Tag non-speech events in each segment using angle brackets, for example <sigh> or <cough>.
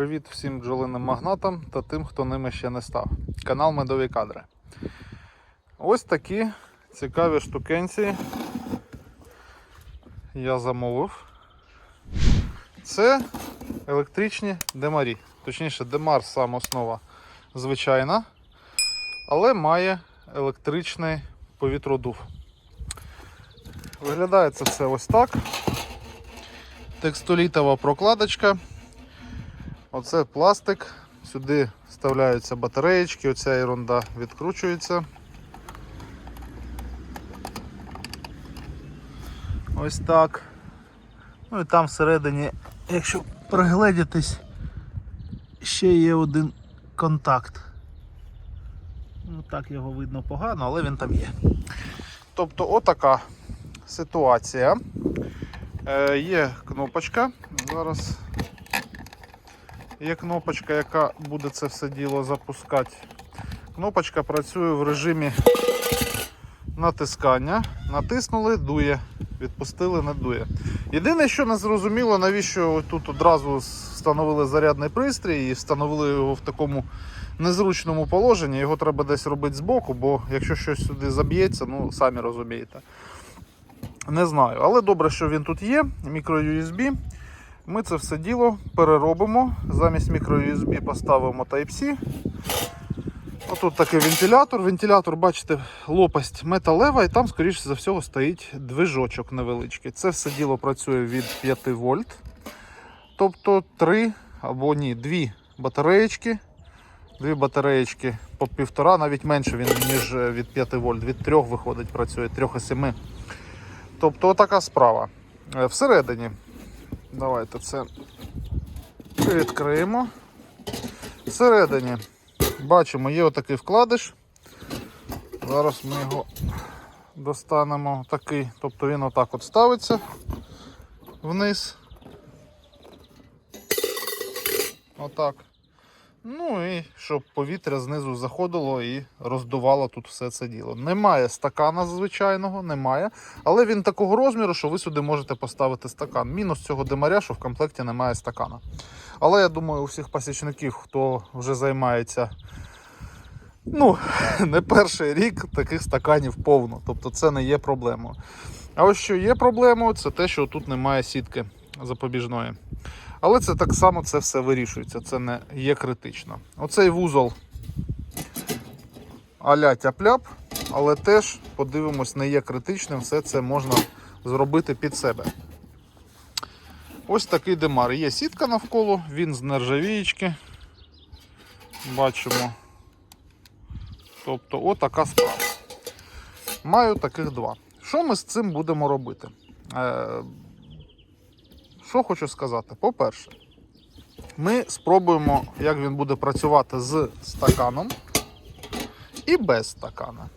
Привіт всім бджолиним магнатам та тим, хто ними ще не став. Канал Медові Кадри. Ось такі цікаві штукенці я замовив. Це електричні демарі. Точніше, демар сам основа звичайна, але має електричний повітродув. Виглядає це все ось так. Текстолітова прокладочка. Оце пластик. Сюди вставляються батареєчки, оця ерунда відкручується. Ось так. Ну і там всередині, якщо пригледітись, ще є один контакт. Ну так його видно погано, але він там є. Тобто отака ситуація. Е, є кнопочка. Зараз є кнопочка, яка буде це все діло запускати. Кнопочка працює в режимі натискання. Натиснули, дує. Відпустили, не дує. Єдине, що не зрозуміло, навіщо тут одразу встановили зарядний пристрій і встановили його в такому незручному положенні. Його треба десь робити збоку, бо якщо щось сюди заб'ється, ну самі розумієте. Не знаю, але добре, що він тут є. Мікро-USB. Ми це все діло переробимо. Замість мікро-USB поставимо Type-C. Отут такий вентилятор. Вентилятор, бачите, лопасть металева, і там, скоріше за всього, стоїть движочок невеличкий. Це все діло працює від 5 вольт. Тобто 3 або ні, 2 батареєчки. Дві батареєчки по півтора, навіть менше він, ніж від 5 вольт. Від 3 виходить, працює 3,7. Тобто отака справа. Е, Всередині. Давайте це відкриємо. Всередині бачимо, є отакий вкладиш. Зараз ми його достанемо такий. Тобто він отак от ставиться вниз. Отак. Ну і щоб повітря знизу заходило і роздувало тут все це діло. Немає стакана звичайного, немає. Але він такого розміру, що ви сюди можете поставити стакан. Мінус цього димаря, що в комплекті немає стакана. Але я думаю, у всіх пасічників, хто вже займається ну, <laughs> не перший рік, таких стаканів повно. Тобто це не є проблемою. А ось що є проблемою, це те, що тут немає сітки запобіжної. Але це так само це все вирішується, це не є критично. Оцей вузол аля тяп-ляп, але теж, подивимось, не є критичним, все це можна зробити під себе. Ось такий демар. Є сітка навколо, він з нержавієчки. Бачимо. Тобто, отака справа. Маю таких два. Що ми з цим будемо робити? Що хочу сказати? По-перше, ми спробуємо, як він буде працювати з стаканом і без стакана.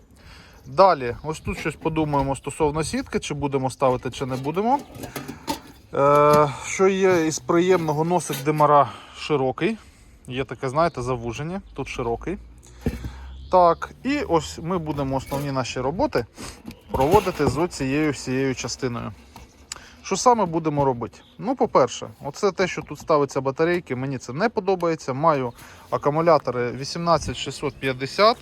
Далі, ось тут щось подумаємо стосовно сітки, чи будемо ставити, чи не будемо. Е, що є із приємного носик димара широкий. Є таке, знаєте, завуження, тут широкий. Так, і ось ми будемо основні наші роботи проводити з цією всією частиною. Що саме будемо робити? Ну, по-перше, оце те, що тут ставиться батарейки, мені це не подобається. Маю акумулятори 18650.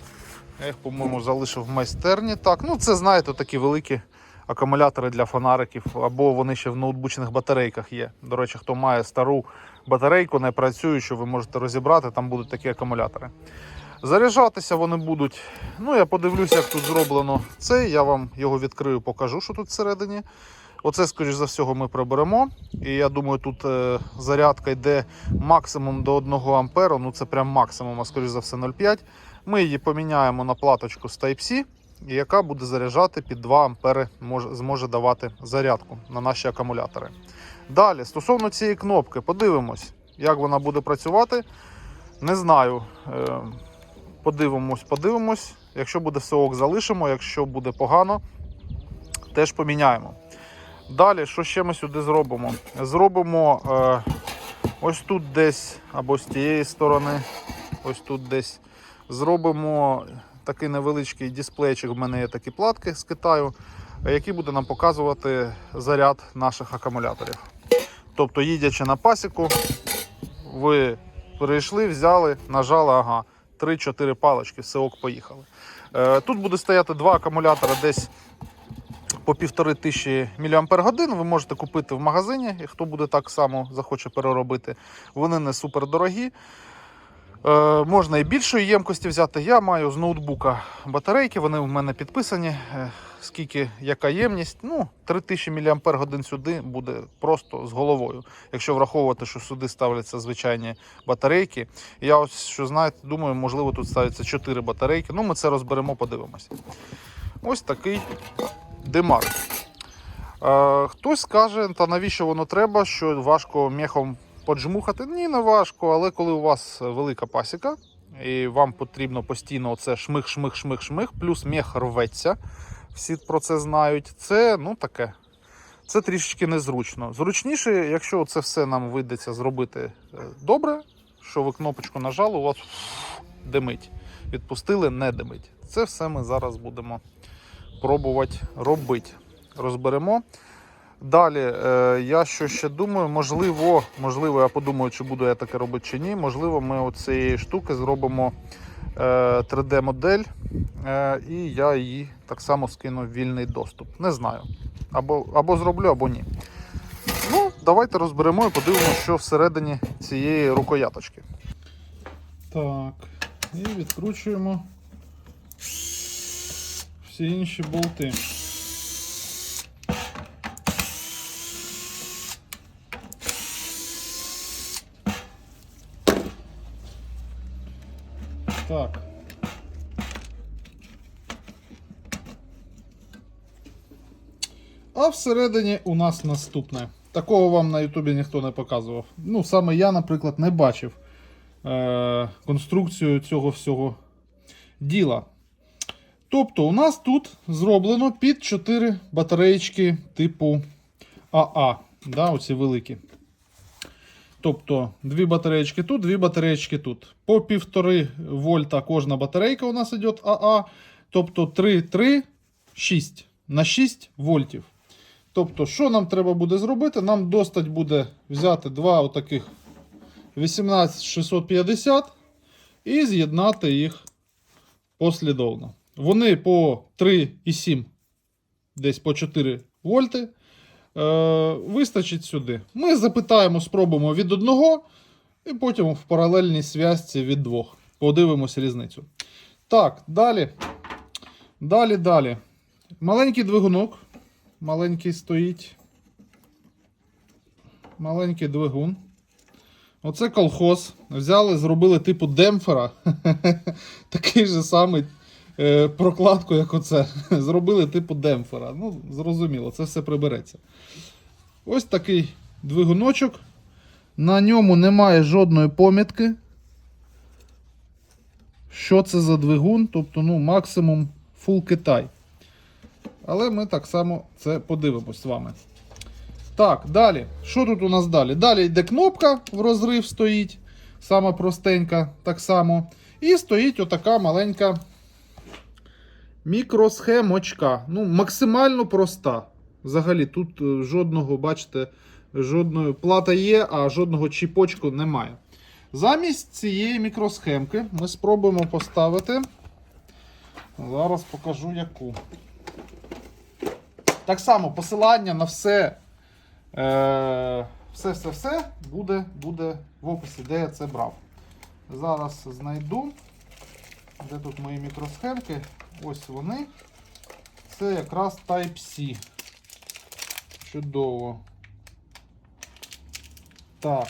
Я їх, по-моєму, залишив в майстерні. Так, ну це, знаєте, такі великі акумулятори для фонариків, або вони ще в ноутбучних батарейках є. До речі, хто має стару батарейку, не працюючу, ви можете розібрати, там будуть такі акумулятори. Заряджатися вони будуть. Ну, я подивлюся, як тут зроблено це. Я вам його відкрию, покажу, що тут всередині. Оце, скоріш за всього, ми приберемо. І я думаю, тут е, зарядка йде максимум до 1 амперу. Ну це прям максимум, а скоріш за все 0,5. Ми її поміняємо на платочку з Type-C, яка буде заряджати під 2 ампери, може, зможе давати зарядку на наші акумулятори. Далі, стосовно цієї кнопки, подивимось, як вона буде працювати. Не знаю. Е, подивимось, подивимось. Якщо буде все ок, залишимо, якщо буде погано, теж поміняємо. Далі, що ще ми сюди зробимо? Зробимо е, ось тут десь, або з тієї сторони, ось тут десь. Зробимо такий невеличкий дисплейчик. В мене є такі платки з Китаю, які буде нам показувати заряд наших акумуляторів. Тобто, їдячи на пасіку, ви Перейшли, взяли, нажали, ага, 3-4 палички, все ок, поїхали. Е, тут буде стояти два акумулятора десь по півтори тисячі мАч. Ви можете купити в магазині, і хто буде так само захоче переробити. Вони не супер дорогі. Е, можна і більшої ємкості взяти. Я маю з ноутбука батарейки, вони в мене підписані. Е, скільки яка ємність? Ну, 3000 мАч сюди буде просто з головою. Якщо враховувати, що сюди ставляться звичайні батарейки. Я ось що знаєте, думаю, можливо, тут ставляться 4 батарейки. Ну, ми це розберемо, подивимося. Ось такий димар. Е, хтось скаже, та навіщо воно треба, що важко мехом поджмухати. Ні, не важко, але коли у вас велика пасіка, і вам потрібно постійно оце шмих, шмих, шмих, шмих, плюс мех рветься. Всі про це знають. Це ну таке. Це трішечки незручно. Зручніше, якщо це все нам вийдеться зробити е, добре, що ви кнопочку нажали, у вас димить. Відпустили, не димить. Це все ми зараз будемо пробувати робити. Розберемо. Далі, е, я що ще думаю, можливо, можливо, я подумаю, чи буду я таке робити чи ні. Можливо, ми оцієї штуки зробимо е, 3D-модель, е, і я її так само скину в вільний доступ. Не знаю. Або, або зроблю, або ні. Ну, давайте розберемо і подивимося, що всередині цієї рукояточки. Так, і відкручуємо всі інші болти. Так. А всередині у нас наступне. Такого вам на Ютубі ніхто не показував. Ну, саме я, наприклад, не бачив е- конструкцію цього всього діла. Тобто, у нас тут зроблено під 4 батареїчки типу АА. Да, оці великі. Тобто, дві батареєчки тут, дві батареєчки тут. По 1,5 вольта кожна батарейка у нас йде АА. Тобто 3, 3, 6 на 6 вольтів. Тобто, що нам треба буде зробити? Нам достать буде взяти два отаких 18650 і з'єднати їх послідовно. Вони по 3,7, десь по 4 вольти. Е, вистачить сюди. Ми запитаємо, спробуємо від одного, і потім в паралельній зв'язці від двох. Подивимося різницю. Так, далі. Далі, далі. Маленький двигунок. Маленький стоїть. Маленький двигун. Оце колхоз. Взяли, зробили типу демпфера. <laughs> Такий же самий прокладку, як оце. <laughs> Зробили типу демпфера. Ну, зрозуміло, це все прибереться. Ось такий двигуночок. На ньому немає жодної помітки. Що це за двигун? Тобто, ну, максимум full Китай. Але ми так само це подивимось з вами. Так, далі. Що тут у нас далі? Далі йде кнопка в розрив стоїть. Сама простенька, так само. І стоїть отака маленька мікросхемочка. Ну, максимально проста. Взагалі, тут е, жодного, бачите, жодної плата є, а жодного чіпочку немає. Замість цієї мікросхемки ми спробуємо поставити. Зараз покажу яку. Так само посилання на все. Е, все, все, все буде, буде в описі, де я це брав. Зараз знайду. Де тут мої мікросхемки? Ось вони. Це якраз Type-C. Чудово. Так.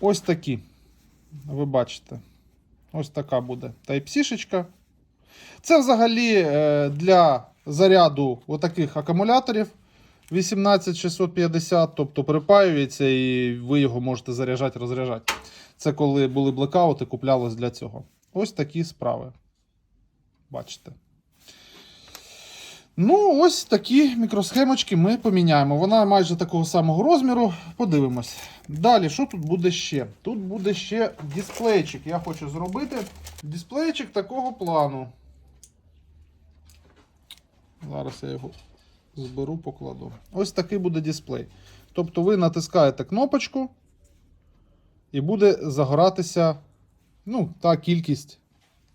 Ось такі. Ви бачите. Ось така буде Type-C-шечка. Це взагалі е, для заряду отаких акумуляторів 18650, тобто припаюється і ви його можете заряджати, розряджати. Це коли були блекаути, куплялось для цього. Ось такі справи. Бачите. Ну, ось такі мікросхемочки ми поміняємо. Вона майже такого самого розміру. Подивимось. Далі, що тут буде ще? Тут буде ще дисплейчик. Я хочу зробити дисплейчик такого плану. Зараз я його зберу, покладу. Ось такий буде дисплей. Тобто ви натискаєте кнопочку. і буде загоратися ну, та кількість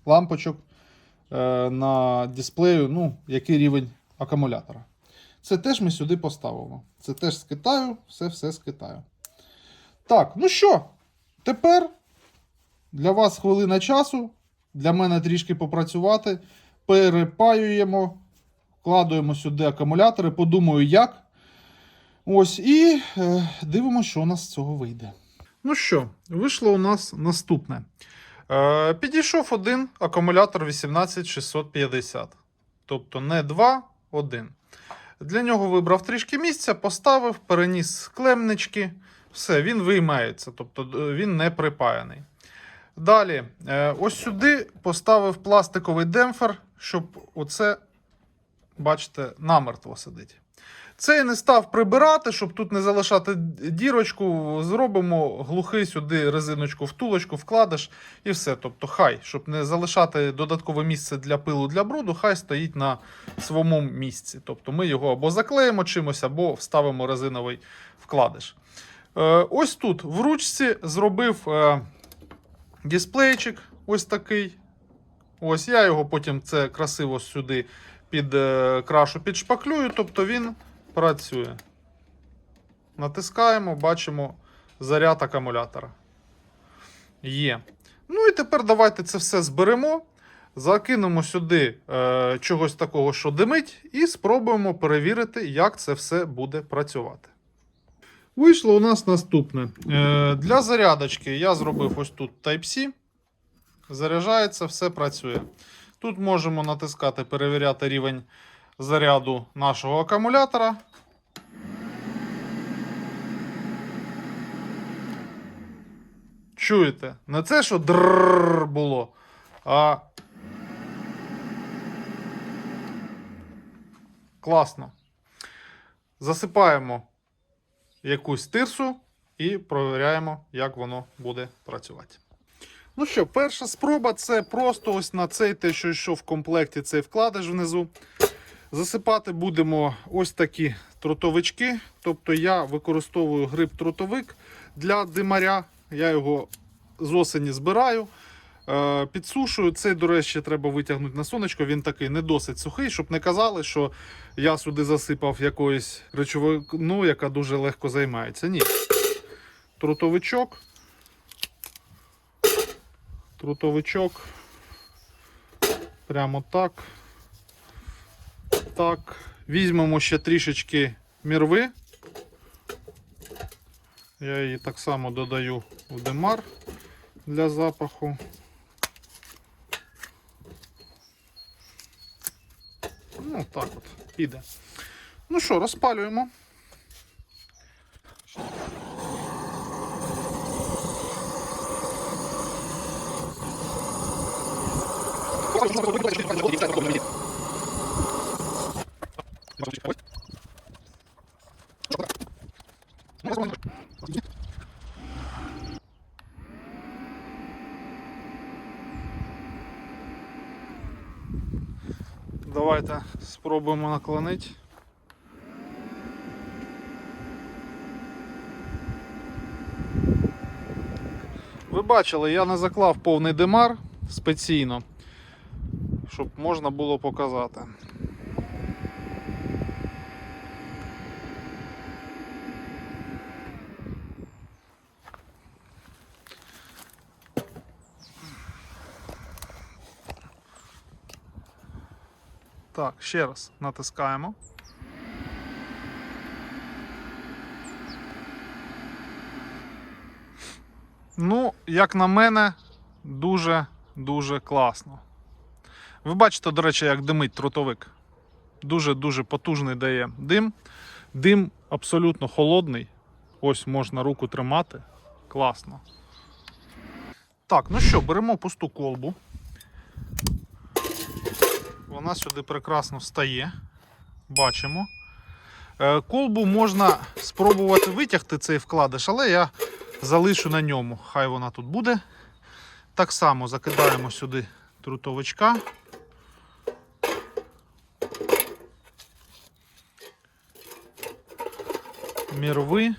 лампочок на дисплею, ну, який рівень акумулятора. Це теж ми сюди поставимо. Це теж з Китаю, все все з Китаю. Так, ну що, тепер для вас хвилина часу, для мене трішки попрацювати. Перепаюємо, вкладуємо сюди акумулятори, подумаю, як. Ось, і е, дивимося, що у нас з цього вийде. Ну що, вийшло у нас наступне. Е, підійшов один акумулятор 18650. Тобто не 2, один. Для нього вибрав трішки місця, поставив, переніс клемнички. Все, він виймається, тобто е, він не припаяний. Далі, е, ось сюди поставив пластиковий демпфер, щоб оце, бачите, намертво сидить. Це я не став прибирати, щоб тут не залишати дірочку. Зробимо глухий сюди резиночку, втулочку, вкладиш і все. Тобто, хай, щоб не залишати додаткове місце для пилу для бруду, хай стоїть на своєму місці. Тобто ми його або заклеїмо чимось, або вставимо резиновий вкладиш. Е, ось тут в ручці зробив е, дисплейчик, ось такий. Ось я його потім це красиво сюди під е, крашу підшпаклюю, тобто він працює. Натискаємо, бачимо заряд акумулятора. Є. Ну і тепер давайте це все зберемо, закинемо сюди е, чогось такого, що димить, і спробуємо перевірити, як це все буде працювати. Вийшло у нас наступне. Е, для зарядочки я зробив ось тут Type-C. Заряджається, все працює. Тут можемо натискати, перевіряти рівень заряду нашого акумулятора. Чуєте? Не це, що дрррр було, а. Класно. Засипаємо якусь тирсу і провіряємо, як воно буде працювати. Ну що, перша спроба це просто ось на цей те, що йшов в комплекті, цей вкладиш внизу. Засипати будемо ось такі трутовички. Тобто я використовую гриб-трутовик для димаря. Я його з осені збираю, е, підсушую. Цей, до речі, треба витягнути на сонечко. Він такий не досить сухий, щоб не казали, що я сюди засипав якоюсь речовину, яка дуже легко займається. Ні. Трутовичок. Трутовичок. Прямо так. Так. Візьмемо ще трішечки мірви. Я її так само додаю в демар для запаху. Ну, так от, піде. Ну що, розпалюємо. Давайте спробуємо наклонити. Ви бачили, я не заклав повний димар спеційно, щоб можна було показати. Так, ще раз натискаємо. Ну, як на мене, дуже-дуже класно. Ви бачите, до речі, як димить трутовик. Дуже-дуже потужний дає дим. Дим абсолютно холодний. Ось можна руку тримати. Класно. Так, ну що, беремо пусту колбу. Вона сюди прекрасно встає. Бачимо. Е, Колбу можна спробувати витягти цей вкладиш, але я залишу на ньому. Хай вона тут буде. Так само закидаємо сюди трутовичка. Мірви.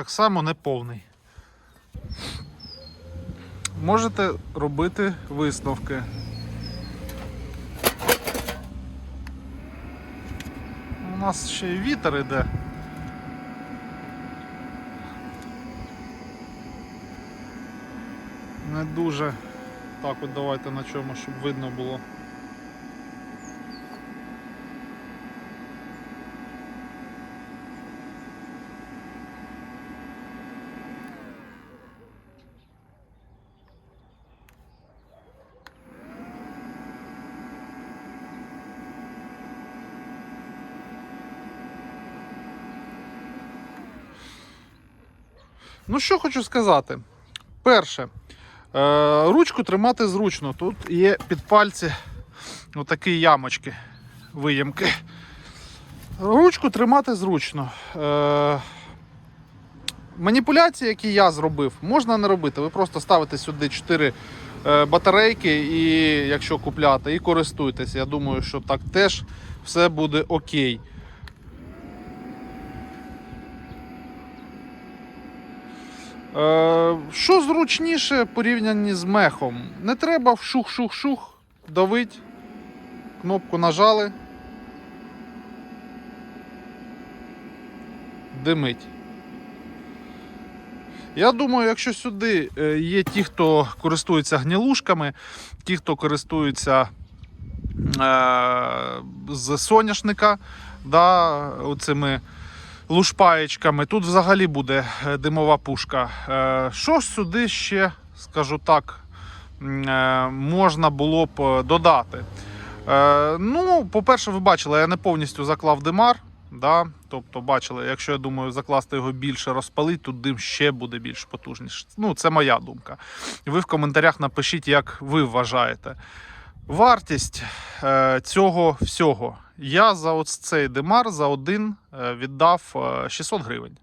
Так само неповний. Можете робити висновки. У нас ще й вітер іде. Не дуже. Так, от давайте на чому, щоб видно було. Що хочу сказати. Перше, е, ручку тримати зручно. Тут є під пальці отакі ямочки, виємки. Ручку тримати зручно. Е, маніпуляції, які я зробив, можна не робити. Ви просто ставите сюди 4 е, батарейки, і якщо купляти, і користуйтесь. Я думаю, що так теж все буде окей. Що зручніше порівнянні з мехом? Не треба в шух-шух-шух давить. Кнопку нажали. Димить. Я думаю, якщо сюди е, є ті, хто користується гнілушками, ті, хто користується е, з соняшника, да, оцими лушпаєчками. Тут взагалі буде е, димова пушка. Е, Що ж сюди ще, скажу так, е, можна було б додати? Ну, по-перше, ви бачили, я не повністю заклав димар. Да? Тобто, бачили, якщо я думаю, закласти його більше, розпалить, тут дим ще буде більш потужніше. Ну, це моя думка. Ви в коментарях напишіть, як ви вважаєте. Вартість е, цього всього. Я за цей димар за один е, віддав е, 600 гривень.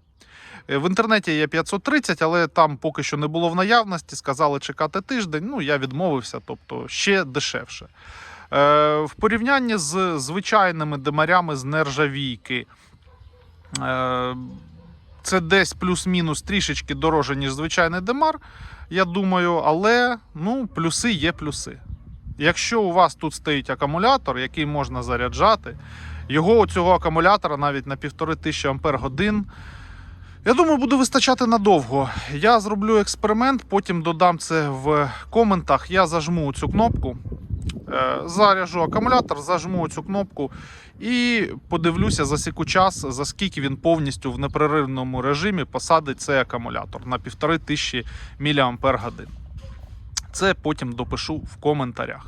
Е, В інтернеті є 530, але там поки що не було в наявності. Сказали чекати тиждень. Ну, я відмовився, тобто ще дешевше. В порівнянні з звичайними димарями з нержавійки. Це десь плюс-мінус трішечки дороже, ніж звичайний димар, я думаю, але ну, плюси є плюси. Якщо у вас тут стоїть акумулятор, який можна заряджати, його цього акумулятора навіть на 1500 Ампер годин. Я думаю, буде вистачати надовго. Я зроблю експеримент, потім додам це в коментах. Я зажму цю кнопку, е, заряжу акумулятор, зажму цю кнопку і подивлюся засіку час, за скільки він повністю в непреривному режимі посадить цей акумулятор на 1500 мАч. Це потім допишу в коментарях.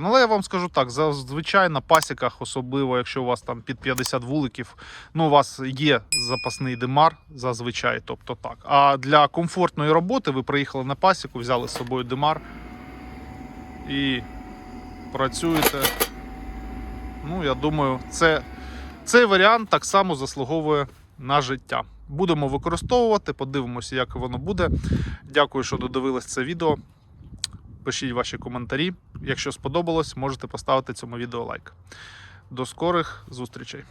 Ну, Але я вам скажу так: зазвичай на пасіках, особливо якщо у вас там під 50 вуликів, ну у вас є запасний димар зазвичай, тобто так. А для комфортної роботи ви приїхали на пасіку, взяли з собою димар і працюєте. Ну, я думаю, це, цей варіант так само заслуговує на життя. Будемо використовувати, подивимося, як воно буде. Дякую, що додивились це відео. Пишіть ваші коментарі. Якщо сподобалось, можете поставити цьому відео лайк. До скорих зустрічей!